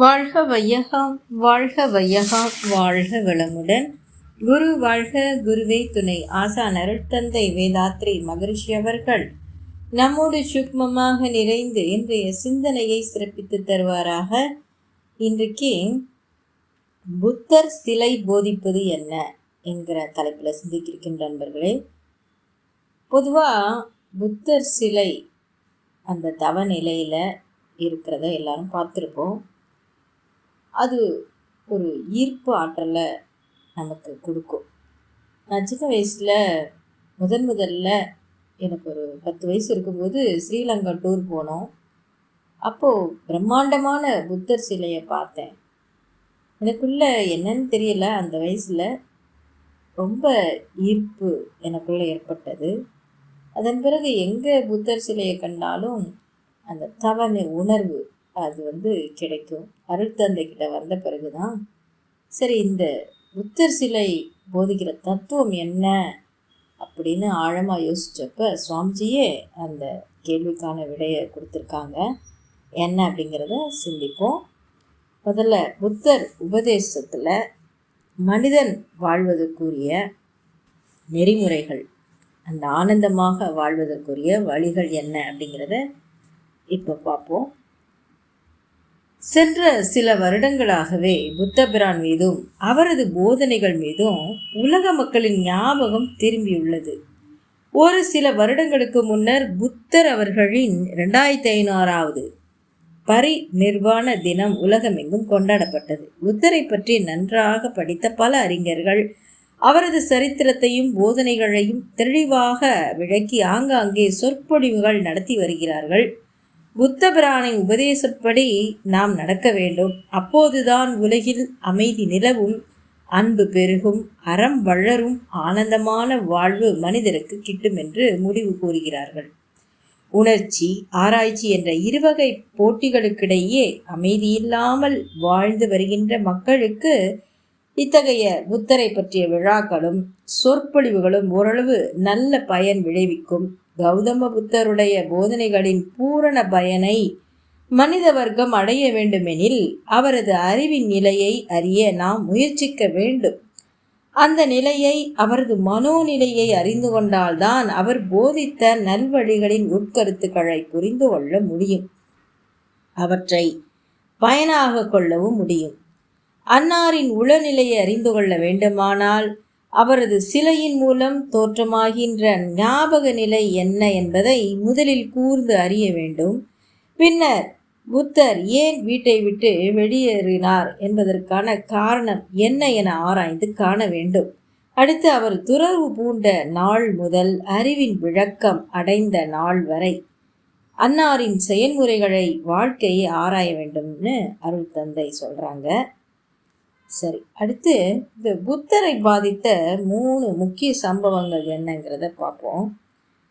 வாழ்க வையகம் வாழ்க வையகம் வாழ்க வளமுடன். குரு வாழ்க குருவே துணை. ஆசான் அருட்தந்தை வேதாத்ரி மகரிஷி அவர்கள். நம்மோடு சுக்மமாக நிறைந்து இன்றைய சிந்தனையை சிறப்பித்து தருவாராக. இன்றைக்கு புத்தர் சிலை போதிப்பது என்ன என்கிற தலைப்பில் சிந்திக்கிருக்கின்ற நண்பர்களே பொதுவாக புத்தர் சிலை அந்த தவ நிலையில் இருக்கிறத எல்லாரும் பார்த்துருப்போம். அது ஒரு ஈர்ப்பு ஆற்றலை நமக்கு கொடுக்கும். நான் சின்ன வயசில் முதன் முதல்ல எனக்கு ஒரு பத்து வயசு இருக்கும்போது ஸ்ரீலங்கா டூர் போனோம். அப்போது பிரம்மாண்டமான புத்தர் சிலையை பார்த்தேன். எனக்குள்ளே என்னன்னு தெரியல அந்த வயசில். ரொம்ப ஈர்ப்பு எனக்குள்ளே ஏற்பட்டது. அதன் பிறகு எங்கே புத்தர் சிலையை கண்டாலும் அந்த தவணை உணர்வு அது வந்து கிடைக்கும். அருட்தந்தை கிட்ட வந்த பிறகு தான் சரி இந்த புத்தர் சிலை போதிக்கிற தத்துவம் என்ன அப்படின்னு ஆழமாக யோசித்தப்ப சுவாமிஜியே அந்த கேள்விக்கான விடையை கொடுத்துருக்காங்க. என்ன அப்படிங்கிறத சிந்திப்போம். முதல்ல புத்தர் உபதேசத்தில் மனிதன் வாழ்வதற்குரிய நெறிமுறைகள் அந்த ஆனந்தமாக வாழ்வதற்குரிய வழிகள் என்ன அப்படிங்கிறத இப்போ பார்ப்போம். சென்ற சில வருடங்களாகவே புத்தபிரான் மீதும் அவரது போதனைகள் மீதும் உலக மக்களின் ஞாபகம் திரும்பியுள்ளது. ஒரு சில வருடங்களுக்கு முன்னர் புத்தர் அவர்களின் இரண்டாயிரத்தி ஐநூறாவது பரி நிர்வாண தினம் உலகமெங்கும் கொண்டாடப்பட்டது. புத்தரை பற்றி நன்றாக படித்த பல அறிஞர்கள் அவரது சரித்திரத்தையும் போதனைகளையும் தெளிவாக விளக்கி ஆங்காங்கே சொற்பொழிவுகள் நடத்தி வருகிறார்கள். புத்த பிரானின் உபதேசப்படி நாம் நடக்க வேண்டும். அப்போதுதான் உலகில் அமைதி நிலவும் அன்பு பெருகும் அறம் வளரும் ஆனந்தமான வாழ்வு மனிதருக்கு கிட்டும் என்று முடிவு கூறுகிறார்கள். உணர்ச்சி ஆராய்ச்சி என்ற இருவகை போட்டிகளுக்கிடையே அமைதியில்லாமல் வாழ்ந்து வருகின்ற மக்களுக்கு இத்தகைய புத்தரை பற்றிய விழாக்களும் சொற்பொழிவுகளும் ஓரளவு நல்ல பயன் விளைவிக்கும். கௌதம புத்தருடைய போதனைகளின் பூரண பயனை மனித வர்க்கம் அடைய வேண்டுமெனில் அவரது அறிவின் நிலையை அறிய நாம் முயற்சிக்க வேண்டும். அந்த நிலையை அவரது மனோநிலையை அறிந்து கொண்டால்தான் அவர் போதித்த நல்வழிகளின் உட்கருத்துக்களை புரிந்து கொள்ள முடியும். அவற்றை பயனாக கொள்ளவும் முடியும். அன்னாரின் உளநிலையை அறிந்து கொள்ள வேண்டுமானால் அவரது சிலையின் மூலம் தோற்றமாகின்ற ஞாபக நிலை என்ன என்பதை முதலில் கூர்ந்து அறிய வேண்டும். பின்னர் புத்தர் ஏன் வீட்டை விட்டு வெளியேறினார் என்பதற்கான காரணம் என்ன என ஆராய்ந்து காண வேண்டும். அடுத்து அவர் துறவு பூண்ட நாள் முதல் அறிவின் விளக்கம் அடைந்த நாள் வரை அன்னாரின் செயல்முறைகளை வாழ்க்கையை ஆராய வேண்டும்னு அருள் தந்தை சொல்கிறாங்க சரி அடுத்து இந்த புத்தரை பாதித்த மூணு முக்கிய சம்பவங்கள் என்னங்கிறத பார்ப்போம்.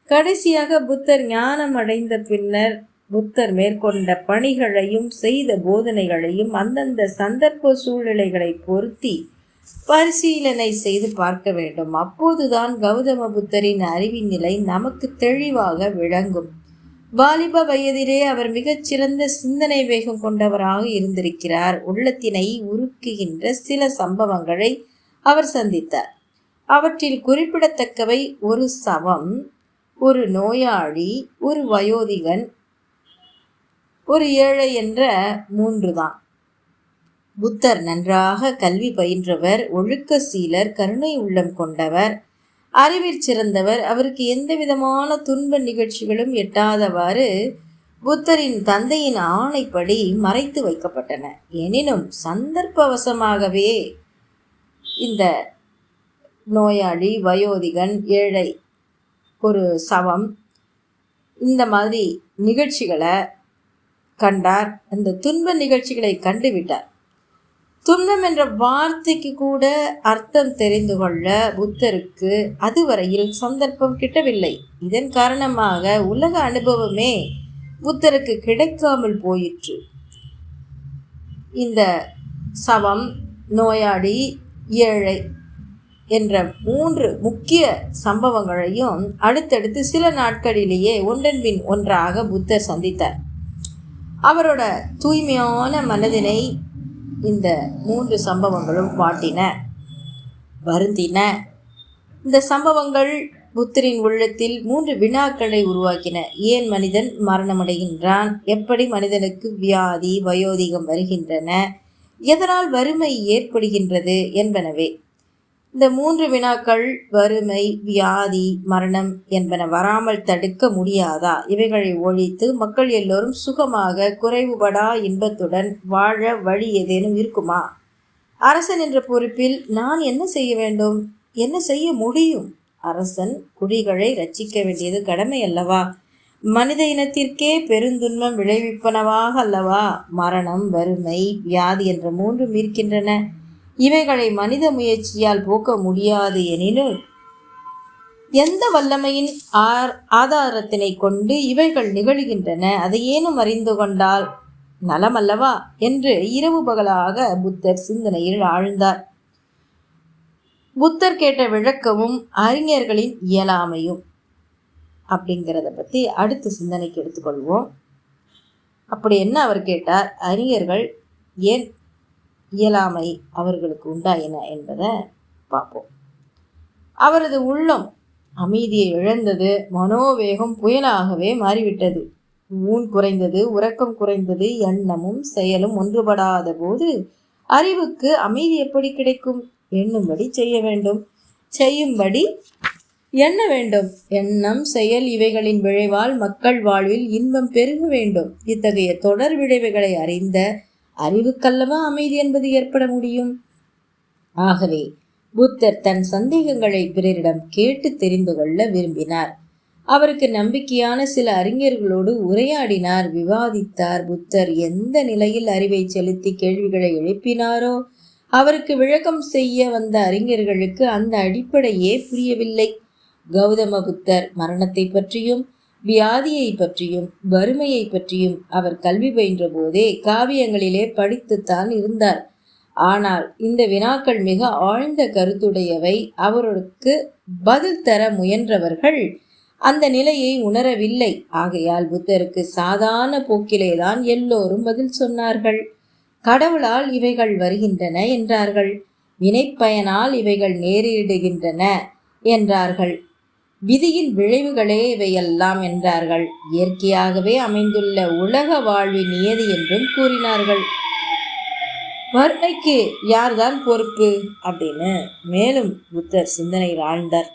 கடைசியாக புத்தர் ஞானம் அடைந்த பின்னர் புத்தர் மேற்கொண்ட பணிகளையும் செய்த போதனைகளையும் அந்தந்த சந்தர்ப்ப சூழ்நிலைகளை பொருத்தி பரிசீலனை செய்து பார்க்க வேண்டும். அப்போதுதான் கௌதம புத்தரின் அறிவின் நிலை நமக்கு தெளிவாக விளங்கும். வாலிப வயதிலே அவர் மிகச்சிறந்த சிந்தனை வேகம் கொண்டவராக இருந்திருக்கிறார். உள்ளத்தினை உருக்குகின்ற சில சம்பவங்களை அவர் சந்தித்தார். அவற்றில் குறிப்பிடத்தக்கவை ஒரு சவம் ஒரு நோயாளி ஒரு வயோதிகன் ஒரு ஏழை என்ற மூன்று தான் புத்தர் நன்றாக கல்வி பயின்றவர் ஒழுக்க சீலர் கருணை உள்ளம் கொண்டவர் அறிவில் சிறந்தவர். அவருக்கு எந்த விதமான துன்ப நிகழ்ச்சிகளும் எட்டாதவாறு புத்தரின் தந்தையின் ஆணைப்படி மறைத்து வைக்கப்பட்டன. எனினும் சந்தர்ப்பவசமாகவே இந்த நோயாளி வயோதிகன் ஏழை ஒரு சவம் இந்த மாதிரி நிகழ்ச்சிகளை கண்டார். அந்த துன்ப நிகழ்ச்சிகளை கண்டுவிட்டார். துன்பம் என்ற வார்த்தைக்கு கூட அர்த்தம் தெரிந்து கொள்ள புத்தருக்கு அதுவரையில் சந்தர்ப்பம் கிட்டவில்லை. இதன் காரணமாக உலக அனுபவமே புத்தருக்கு கிடைக்காமல் போயிற்று. இந்த சவம் நோயாளி ஏழை என்ற மூன்று முக்கிய சம்பவங்களையும் அடுத்தடுத்து சில நாட்களிலேயே ஒன்றன் பின் ஒன்றாக புத்தர் சந்தித்தார். அவரோட தூய்மையான மனதினை இந்த மூன்று சம்பவங்களும் வாட்டின வருந்தின. இந்த சம்பவங்கள் புத்தரின் உள்ளத்தில் மூன்று வினாக்களை உருவாக்கின. ஏன் மனிதன் மரணமடைகின்றான்? எப்படி மனிதனுக்கு வியாதி வயோதிகம் வருகின்றன? எதனால் வறுமை ஏற்படுகின்றது என்பனவே. இந்த மூன்று வினாக்கள் வறுமை வியாதி மரணம் என்பன வராமல் தடுக்க முடியாதா? இவைகளை ஒழித்து மக்கள் எல்லோரும் சுகமாக குறைவுபடா இன்பத்துடன் வாழ வழி ஏதேனும் இருக்குமா? அரசன் என்ற பொறுப்பில் நான் என்ன செய்ய வேண்டும்? என்ன செய்ய முடியும்? அரசன் குடிகளை ரட்சிக்க வேண்டியது கடமை அல்லவா? மனித இனத்திற்கே பெருந்துன்பம் விளைவிப்பனவாக அல்லவா? மரணம் வறுமை வியாதி என்ற மூன்றும் இருக்கின்றன. இவைகளை மனித முயற்சியால் போக்க முடியாது எனினும் எந்த வல்லமையின் ஆர் ஆதாரத்தினை கொண்டு இவைகள் நிகழ்கின்றன அதை ஏனும் அறிந்து கொண்டால் நலமல்லவா? என்று இரவு பகலாக புத்தர் சிந்தனையில் ஆழ்ந்தார். புத்தர் கேட்ட விளக்கமும் அறிஞர்களின் இயலாமையும். அப்படிங்கிறத பற்றி அடுத்த சிந்தனைக்கு எடுத்துக்கொள்வோம். அப்படி என்ன அவர் கேட்டார்? அறிஞர்கள் ஏன் இயலாமை அவர்களுக்கு உண்டாயின என்பதை பார்ப்போம். அவரது உள்ளம் அமைதியை இழந்தது மனோவேகம் புயலாகவே மாறிவிட்டது. ஊன் குறைந்தது உறக்கம் குறைந்தது எண்ணமும் செயலும் ஒன்றுபடாத போது அறிவுக்கு அமைதி எப்படி கிடைக்கும்? எண்ணும்படி செய்ய வேண்டும். செய்யும்படி எண்ண வேண்டும். எண்ணம் செயல் இவைகளின் விளைவால் மக்கள் வாழ்வில் இன்பம் பெருக வேண்டும். இத்தகைய தொடர் விளைவுகளை அறிந்த அறிவுக்கல்லவா அமைதி என்பது ஏற்பட முடியும்? ஆகவே புத்தர் தன் சந்தேகங்களை பிறரிடம் கேட்டு தெரிந்து கொள்ள விரும்பினார். அவருக்கு நம்பிக்கையான சில அறிஞர்களோடு உரையாடினார். விவாதித்தார். புத்தர் எந்த நிலையில் அறிவை செலுத்தி கேள்விகளை எழுப்பினாரோ அவருக்கு விளக்கம் செய்ய வந்த அறிஞர்களுக்கு அந்த அடிப்படையே புரியவில்லை. கௌதம புத்தர் மரணத்தை பற்றியும் வியாதியை பற்றியும் வறுமையை பற்றியும் அவர் கல்வி பயின்ற போதே காவியங்களிலே படித்துத்தான் இருந்தார். ஆனால் இந்த வினாக்கள் மிக ஆழ்ந்த கருத்துடையவை. அவருக்கு பதில் தர முயன்றவர்கள் அந்த நிலையை உணரவில்லை. ஆகையால் புத்தருக்கு சாதாரண போக்கிலேதான் எல்லோரும் பதில் சொன்னார்கள். கடவுளால் இவைகள் வருகின்றன என்றார்கள். வினைப்பயனால் இவைகள் நேரிடுகின்றன என்றார்கள். விதியின் விளைவுகளே இவையெல்லாம் என்றார்கள். இயற்கையாகவே அமைந்துள்ள உலக வாழ்வின் நியதி என்றும் கூறினார்கள். வறுமைக்கு யார்தான் பொறுப்பு? அப்படின்னு மேலும் புத்தர் சிந்தனையில் ஆழ்ந்தார்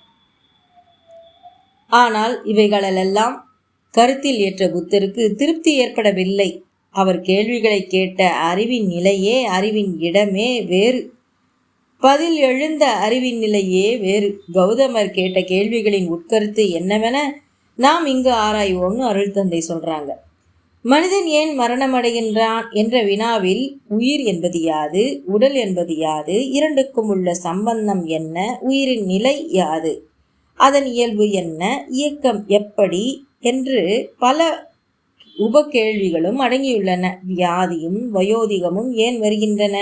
ஆனால் இவைகளெல்லாம் கருத்தில் ஏற்ற புத்தருக்கு திருப்தி ஏற்படவில்லை. அவர் கேள்விகளை கேட்ட அறிவின் நிலையே அறிவின் இடமே வேறு. பதில் எழுந்த அறிவின் நிலையே வேறு. கௌதமர் கேட்ட கேள்விகளின் உட்கருத்து என்னவென நாம் இங்கு ஆராய்வோம்னு அருள் தந்தை சொல்றாங்க. மனிதன் ஏன் மரணமடைகின்றான் என்ற வினாவில் உயிர் என்பது யாது உடல் என்பது யாது இரண்டுக்கும் உள்ள சம்பந்தம் என்ன உயிரின் நிலை யாது அதன் இயல்பு என்ன இயக்கம் எப்படி என்று பல உப கேள்விகளும் அடங்கியுள்ளன. வியாதியும் வயோதிகமும் ஏன் வருகின்றன?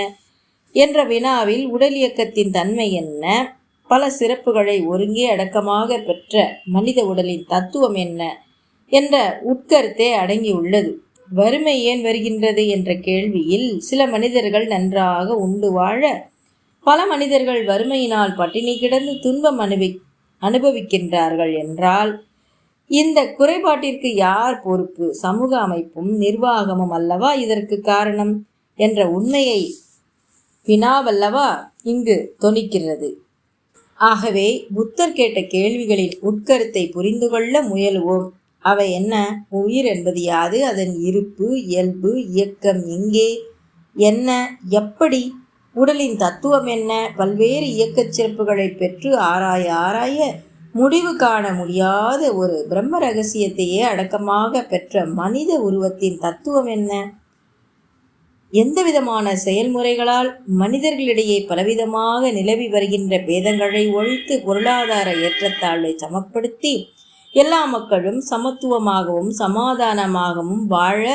என்ற வினாவில் உடல் இயக்கத்தின் தன்மை என்ன? பல சிறப்புகளை ஒருங்கே அடக்கமாக பெற்ற மனித உடலின் தத்துவம் என்ன? என்ற உட்கருத்தே அடங்கியுள்ளது. வறுமை ஏன் வருகின்றது என்ற கேள்வியில் சில மனிதர்கள் நன்றாக உண்டு வாழ பல மனிதர்கள் வறுமையினால் பட்டினி கிடந்து துன்பம் அனுபவி அனுபவிக்கின்றார்கள் என்றால் இந்த குறைபாட்டிற்கு யார் பொறுப்பு? சமூக அமைப்பும் நிர்வாகமும் அல்லவா இதற்கு காரணம்? என்ற உண்மையை வினாவல்லவா? இங்கு தொனிக்கிறது. ஆகவே புத்தர் கேட்ட கேள்விகளின் உட்கருத்தை புரிந்து கொள்ள முயலுவோம். அவை என்ன? உயிர் என்பது யாது? அதன் இருப்பு இயல்பு இயக்கம் எங்கே? என்ன? எப்படி? உடலின் தத்துவம் என்ன? பல்வேறு இயக்கச் சிறப்புகளை பெற்று ஆராய ஆராய முடிவு காண முடியாத ஒரு பிரம்ம ரகசியத்தையே அடக்கமாக பெற்ற மனித உருவத்தின் தத்துவம் என்ன? எந்த விதமான செயல்முறைகளால் மனிதர்களிடையே பலவிதமாக நிலவி வருகின்ற பேதங்களை ஒழித்து பொருளாதார ஏற்றத்தாழ்வை சமப்படுத்தி எல்லா மக்களும் சமத்துவமாகவும் சமாதானமாகவும் வாழ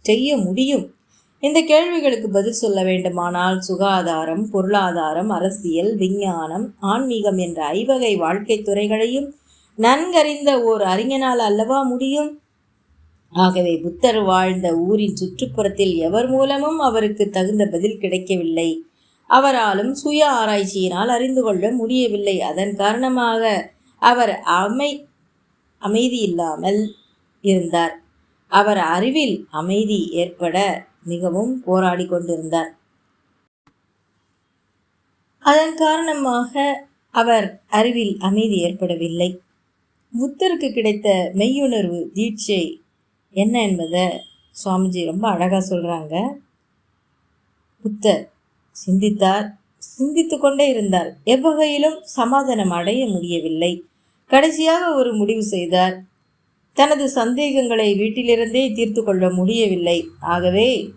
செய்ய முடியும்? இந்த கேள்விகளுக்கு பதில் சொல்ல வேண்டுமானால் சுகாதாரம் பொருளாதாரம் அரசியல் விஞ்ஞானம் ஆன்மீகம் என்ற ஐவகை வாழ்க்கை துறைகளையும் நன்கறிந்த ஓர் அறிஞனால் அல்லவா முடியும்? ஆகவே புத்தர் வாழ்ந்த ஊரின் சுற்றுப்புறத்தில் எவர் மூலமும் அவருக்கு தகுந்த பதில் கிடைக்கவில்லை. அவராலும் சுய ஆராய்ச்சியினால் அறிந்து கொள்ள முடியவில்லை. அதன் காரணமாக அவர் அமை அமைதி இல்லாமல் இருந்தார். அவர் அறிவில் அமைதி ஏற்பட மிகவும் போராடி கொண்டிருந்தார். அதன் காரணமாக அவர் அறிவில் அமைதி ஏற்படவில்லை. புத்தருக்கு கிடைத்த மெய்யுணர்வு தீட்சை என்ன என்பதை சுவாமிஜி ரொம்ப அழகாக சொல்கிறாங்க புத்தர் சிந்தித்தார் சிந்தித்து கொண்டே இருந்தார். எவ்வகையிலும் சமாதானம் அடைய முடியவில்லை. கடைசியாக ஒரு முடிவு செய்தார். தனது சந்தேகங்களை வீட்டிலிருந்தே தீர்த்து கொள்ள முடியவில்லை. ஆகவே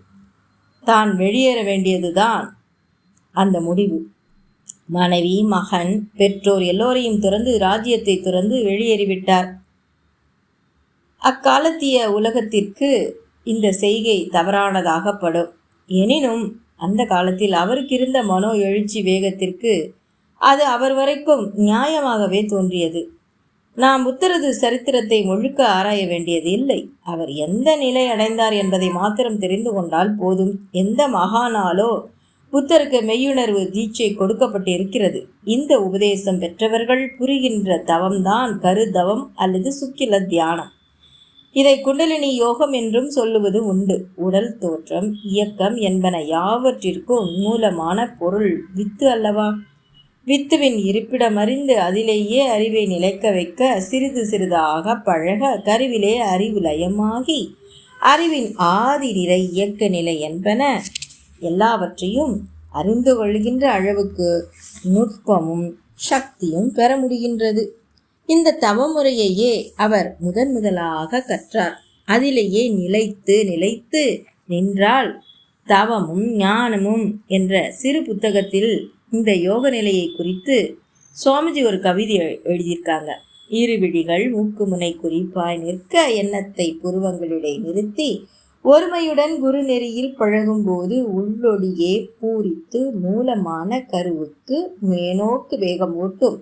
தான் வெளியேற வேண்டியதுதான் அந்த முடிவு. மனைவி மகன் பெற்றோர் எல்லோரையும் துறந்து ராஜ்யத்தை துறந்து வெளியேறிவிட்டார். அக்காலத்திய உலகத்திற்கு இந்த செய்கை தவறானதாகப்படும். எனினும் அந்த காலத்தில் அவருக்கு இருந்த மனோ எழுச்சி வேகத்திற்கு அது அவர் வரைக்கும் நியாயமாகவே தோன்றியது. நாம் புத்தரது சரித்திரத்தை முழுக்க ஆராய வேண்டியது இல்லை. அவர் எந்த நிலை அடைந்தார் என்பதை மாத்திரம் தெரிந்து கொண்டால் போதும். எந்த மகானாலோ புத்தருக்கு மெய்யுணர்வு தீட்சை கொடுக்கப்பட்டிருக்கிறது. இந்த உபதேசம் பெற்றவர்கள் புரிகின்ற தவம்தான் கருதவம் அல்லது சுக்கில தியானம். இதை குண்டலினி யோகம் என்றும் சொல்லுவது உண்டு. உடல் தோற்றம் இயக்கம் என்பன யாவற்றிற்கும் மூலமான பொருள். வித்து அல்லவா? வித்துவின் இருப்பிடமறிந்து அதிலேயே அறிவை நிலைக்க வைக்க சிறிது சிறிதாக பழக கருவிலே அறிவு லயமாகி அறிவின் ஆதி நிலை இயக்க நிலை என்பன எல்லாவற்றையும் அறிந்து கொள்கின்ற அளவுக்கு நுட்பமும் சக்தியும் பெற முடிகின்றது. இந்த தவமுறையையே அவர் முதன் முதலாக கற்றார். அதிலேயே நிலைத்து நிலைத்து நின்றால் தவமும் ஞானமும் என்ற சிறு புத்தகத்தில் இந்த யோக நிலையை குறித்து சுவாமிஜி ஒரு கவிதை எழுதியிருக்காங்க. இருவிழிகள் மூக்குமுனை குறிப்பாய் நிற்க எண்ணத்தை புருவங்களிடையே நிறுத்தி ஒருமையுடன் குரு நெறியில் பழகும்போது உள்ளொடியே பூரித்து மூலமான கருவுக்கு மேனோக்கு வேகம் ஓட்டும்.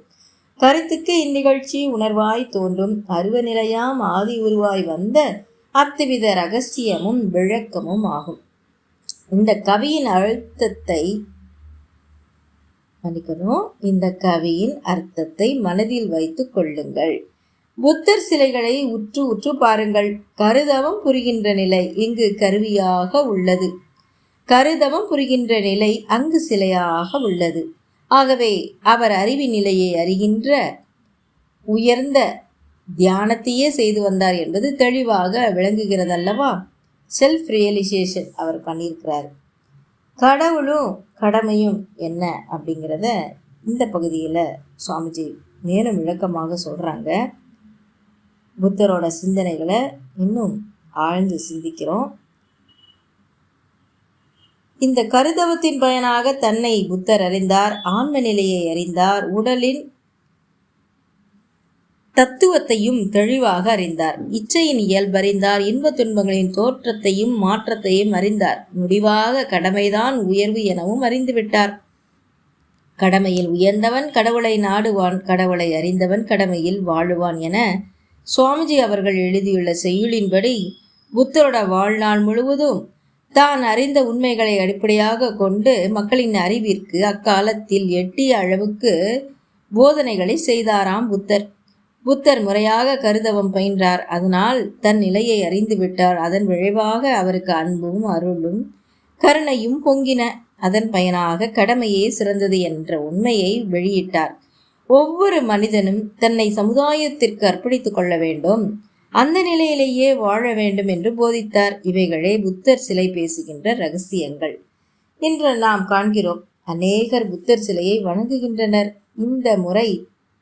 கருத்துக்கு இந்நிகழ்ச்சி உணர்வாய் தோன்றும். அருவநிலையாம் ஆதி உருவாய் வந்த அத்துவித ரகசியமும் விளக்கமும் ஆகும். இந்த கவியின் அழுத்தத்தை மன்னிக்கணும். இந்த கவியின் அர்த்தத்தை மனதில் வைத்து கொள்ளுங்கள். புத்தர் சிலைகளை உற்று உற்று பாருங்கள். கருதவம் புரிகின்ற நிலை இங்கு கருவியாக உள்ளது. கருதவம் புரிகின்ற நிலை அங்கு சிலையாக உள்ளது. ஆகவே அவர் அறிவி நிலையை அறிகின்ற உயர்ந்த தியானத்தையே செய்து வந்தார் என்பது தெளிவாக விளங்குகிறது அல்லவா செல்ஃப் ரியலைசேஷன் அவர் பண்ணியிருக்கிறார். கடவுளும் கடமையும் என்ன அப்படிங்கிறத இந்த பகுதியில் சுவாமிஜி மேலும் விளக்கமாக சொல்கிறாங்க புத்தரோட சிந்தனைகளை இன்னும் ஆழ்ந்து சிந்திக்கிறோம். இந்த கருதவத்தின் பயனாக தன்னை புத்தர் அறிந்தார் ஆன்ம நிலையை அறிந்தார் உடலின் தத்துவத்தையும் தெளிவாக அறிந்தார். இச்சையின் இயல்பறிந்தார் இன்ப துன்பங்களின் தோற்றத்தையும் மாற்றத்தையும் அறிந்தார். முடிவாக கடமைதான் உயர்வு எனவும் அறிந்துவிட்டார். கடமையில் உயர்ந்தவன் கடவுளை நாடுவான் கடவுளை அறிந்தவன் கடமையில் வாழுவான் என சுவாமிஜி அவர்கள் எழுதியுள்ள செய்யுளின்படி புத்தரோட வாழ்நாள் முழுவதும் தான் அறிந்த உண்மைகளை அடிப்படையாக கொண்டு மக்களின் அறிவிற்கு அக்காலத்தில் எட்டிய அளவுக்கு போதனைகளை செய்தாராம் புத்தர். புத்தர் முறையாக கருதவம் பயின்றார். அதனால் தன் நிலையை அறிந்து விட்டார். அதன் விளைவாக அவருக்கு அன்பும் அருளும் கருணையும் பொங்கின. அதன் பயனாக கடமையே சிறந்தது என்ற உண்மையை வெளியிட்டார். ஒவ்வொரு மனிதனும் தன்னை சமுதாயத்திற்கு அர்ப்பணித்துக் கொள்ள வேண்டும். அந்த நிலையிலேயே வாழ வேண்டும் என்று போதித்தார். இவைகளே புத்தர் சிலை பேசுகின்ற ரகசியங்கள். இன்று நாம் காண்கிறோம் அநேகர் புத்தர் சிலையை வணங்குகின்றனர். இந்த முறை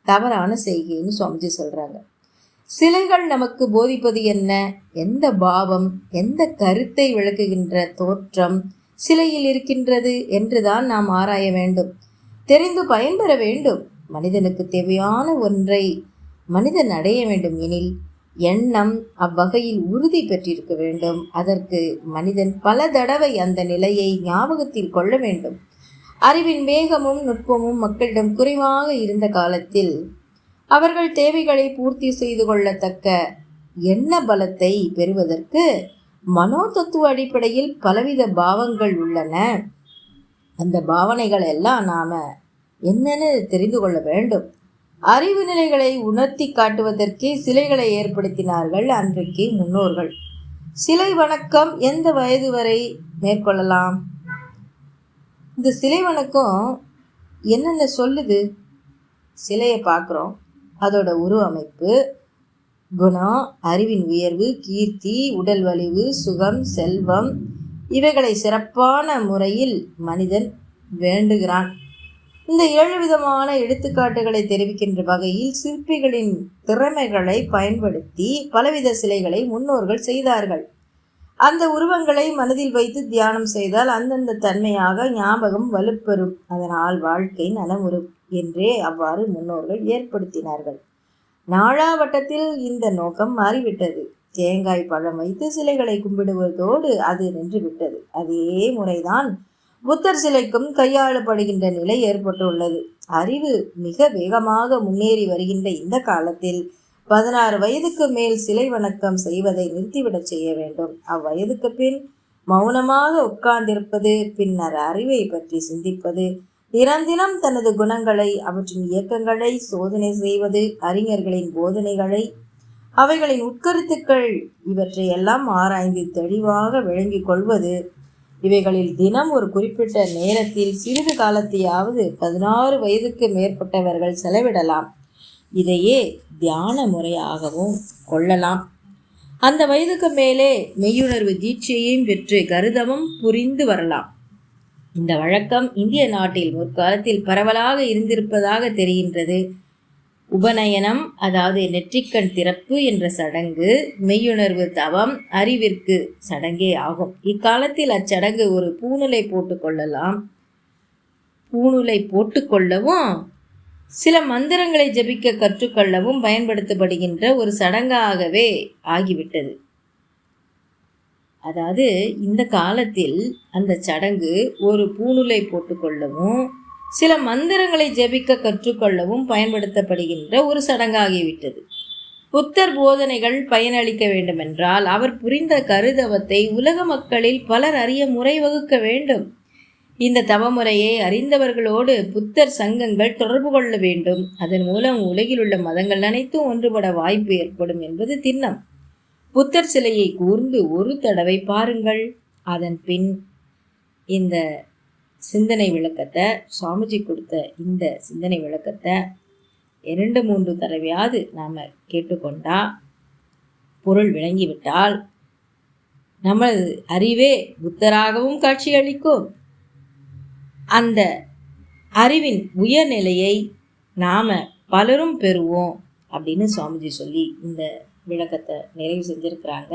தவறான செய்கைன்னு சுவாமிஜி சொல்கிறாங்க சிலைகள் நமக்கு போதிப்பது என்ன? எந்த பாவம் எந்த கருத்தை விளக்குகின்ற தோற்றம் சிலையில் இருக்கின்றது என்றுதான் நாம் ஆராய வேண்டும். தெரிந்து பயன்பெற வேண்டும். மனிதனுக்கு தேவையான ஒன்றை மனிதன் அடைய வேண்டும் எனில் எண்ணம் அவ்வகையில் உறுதி பெற்றிருக்க வேண்டும். அதற்கு மனிதன் பல தடவை அந்த நிலையை ஞாபகத்தில் கொள்ள வேண்டும். அறிவின் வேகமும் நுட்பமும் மக்களிடம் குறைவாக இருந்த காலத்தில் அவர்கள் தேவைகளை பூர்த்தி செய்து கொள்ளத்தக்க எண்ண பலத்தை பெறுவதற்கு மனோ தத்துவ அடிப்படையில் பலவித பாவங்கள் உள்ளன. அந்த பாவனைகள் எல்லாம் நாம் என்னன்னு தெரிந்து கொள்ள வேண்டும். அறிவு நிலைகளை உணர்த்தி காட்டுவதற்கே சிலைகளை ஏற்படுத்தினார்கள் அன்றைக்கு முன்னோர்கள். சிலை வணக்கம் எந்த வயது வரை மேற்கொள்ளலாம்? இந்த சிலை வணக்கம் என்னென்ன சொல்லுது? சிலையை பார்க்குறோம். அதோட உருவமைப்பு குணம் அறிவின் உயர்வு கீர்த்தி உடல் வலிவு சுகம் செல்வம் இவைகளை சிறப்பான முறையில் மனிதன் வேண்டுகிறான். இந்த ஏழு விதமான எடுத்துக்காட்டுகளை தெரிவிக்கின்ற வகையில் சிற்பிகளின் திறமைகளை பயன்படுத்தி பலவித சிலைகளை முன்னோர்கள் செய்தார்கள். அந்த உருவங்களை மனதில் வைத்து தியானம் செய்தால் அந்தந்த தன்மையாக ஞாபகம் வலுப்பெறும். அதனால் வாழ்க்கை நலமுறும் என்றே அவ்வாறு முன்னோர்கள் ஏற்படுத்தினார்கள். நாளாவட்டத்தில் இந்த நோக்கம் மாறிவிட்டது. தேங்காய் பழம் வைத்து சிலைகளை கும்பிடுவதோடு அது நின்றுவிட்டது. அதே முறைதான் புத்தர் சிலைக்கும் கையாளப்படுகின்ற நிலை ஏற்பட்டுள்ளது. அறிவு மிக வேகமாக முன்னேறி வருகின்ற இந்த காலத்தில் பதினாறு வயதுக்கு மேல் சிலை வணக்கம் செய்வதை நிறுத்திவிடச் செய்ய வேண்டும். அவ்வயதுக்கு பின் மௌனமாக உட்கார்ந்திருப்பது பின்னர் அறிவை பற்றி சிந்திப்பது தினம் தினம் தனது குணங்களை அவற்றின் இயக்கங்களை சோதனை செய்வது அறிஞர்களின் போதனைகளை அவைகளின் உட்கருத்துக்கள் இவற்றை எல்லாம் ஆராய்ந்து தெளிவாக விளங்கிக் கொள்வது இவைகளில் தினம் ஒரு குறிப்பிட்ட நேரத்தில் சிறிது காலத்தையாவது பதினாறு வயதுக்கு மேற்பட்டவர்கள் செலவிடலாம். இதையே தியான முறையாகவும் கொள்ளலாம். அந்த வயதுக்கு மேலே மெய்யுணர்வு தீட்சையையும் பெற்று கருதமும் புரிந்து வரலாம். இந்த வழக்கம் இந்திய நாட்டில் முற்காலத்தில் பரவலாக இருந்திருப்பதாக தெரிகின்றது. உபநயனம் அதாவது நெற்றிக்கண் திறப்பு என்ற சடங்கு மெய்யுணர்வு தவம் அறிவிற்கு சடங்கே ஆகும். இக்காலத்தில் அச்சடங்கு ஒரு பூணுலை போட்டுக்கொள்ளலாம் பூணுலை போட்டுக்கொள்ளவும் சில மந்திரங்களை ஜபிக்க கற்றுக்கொள்ளவும் பயன்படுத்தப்படுகின்ற ஒரு சடங்காகவே ஆகிவிட்டது. அதாவது இந்த காலத்தில் அந்த சடங்கு ஒரு பூணுலை போட்டுக்கொள்ளவும் சில மந்திரங்களை ஜெபிக்க கற்றுக்கொள்ளவும் பயன்படுத்தப்படுகின்ற ஒரு சடங்காகிவிட்டது. புத்தர் போதனைகள் பயனளிக்க வேண்டுமென்றால் அவர் புரிந்த கருதவத்தை உலக மக்களில் பலர் அறிய முறை வகுக்க வேண்டும். இந்த தவமுறையை அறிந்தவர்களோடு புத்தர் சங்கங்கள் தொடர்பு கொள்ள வேண்டும். அதன் மூலம் உலகில் உள்ள மதங்கள் அனைத்தும் ஒன்றுபட வாய்ப்பு ஏற்படும் என்பது திண்ணம். புத்தர் சிலையை கூர்ந்து ஒரு தடவை பாருங்கள். அதன் பின் இந்த சிந்தனை விளக்கத்தை சுவாமிஜி கொடுத்த இந்த சிந்தனை விளக்கத்தை இரண்டு மூன்று தடவையாவது நாம் கேட்டுக்கொண்டா பொருள் விளங்கிவிட்டால் நமது அறிவே புத்தராகவும் காட்சியளிக்கும். அந்த அறிவின் உயர்நிலையை நாம் பலரும் பெறுவோம் அப்படின்னு சுவாமிஜி சொல்லி இந்த விளக்கத்தை நிறைவு செஞ்சுருக்கிறாங்க.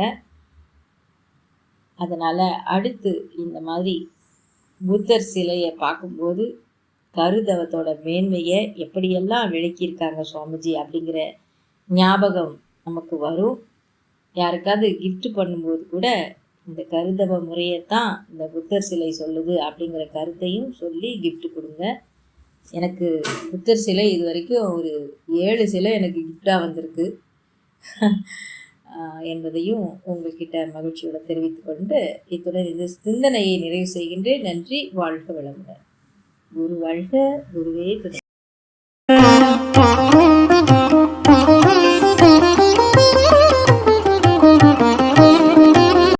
அதனால் அடுத்து இந்த மாதிரி புத்தர் சிலையை பார்க்கும்போது கருதவத்தோட மேன்மையை எப்படியெல்லாம் விளக்கியிருக்காங்க சுவாமிஜி அப்படிங்கிற ஞாபகம் நமக்கு வரும். யாருக்காவது கிஃப்ட் பண்ணும்போது கூட இந்த கருதவ முறையைத்தான் இந்த புத்தர் சிலை சொல்லுது அப்படிங்கிற கருத்தையும் சொல்லி கிஃப்ட் கொடுங்க. எனக்கு புத்தர் சிலை இது வரைக்கும் ஒரு ஏழு சிலை எனக்கு கிஃப்டாக வந்திருக்கு. என்பதையும் உங்கள்கிட்ட மகிழ்ச்சியோடு தெரிவித்துக்கொண்டு இத்துடன் இந்த சிந்தனையை நிறைவு செய்கின்றேன். நன்றி வாழ்க வளமுடன். குரு வாழ்க குருவே துணை.